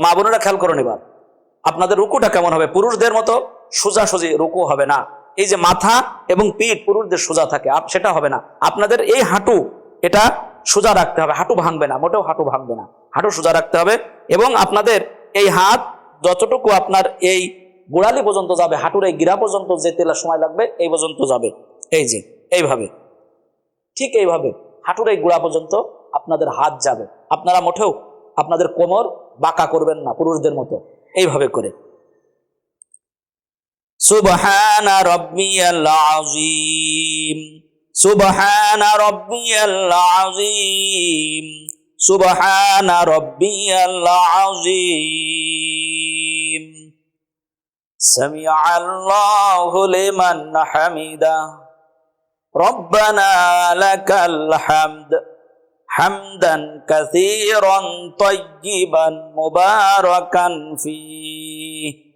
মা বোনেরা খেয়াল করুন এবার। আপনাদের রুকুটা কেমন হবে? পুরুষদের মতো সোজাসুজি রুকু হবে না। এই যে মাথা এবং পিঠ পুরুষদের সোজা থাকে সেটা হবে না। আপনাদের এই হাঁটু, এটা সোজা রাখতে হবে। হাঁটু ভাঙবে না, মোটেও হাঁটু ভাঙবে না। হাঁটু সোজা রাখতে হবে এবং আপনাদের এই হাত যতটুকু আপনার এই গোড়ালি পর্যন্ত যাবে, হাঁটুর এই গিরা পর্যন্ত যেতে সময় লাগবে, এই পর্যন্ত যাবে। এই যে, এইভাবে। ঠিক এইভাবে হাঁটুর এই গোড়া পর্যন্ত আপনাদের হাত যাবে। আপনারা মোটেও আপনাদের কোমর বাঁকা করবেন না পুরুষদের মতো এইভাবে করে সুবহানা রাব্বিয়াল আযীম সুবহানা রাব্বিয়াল আযীম সুবহানা রাব্বিয়াল আযীম সামি'a আল্লাহু লিমান হামিদা ربنا لك الحمد হামদান কাসীরান তাইয়িবান মুবারাকান ফিহি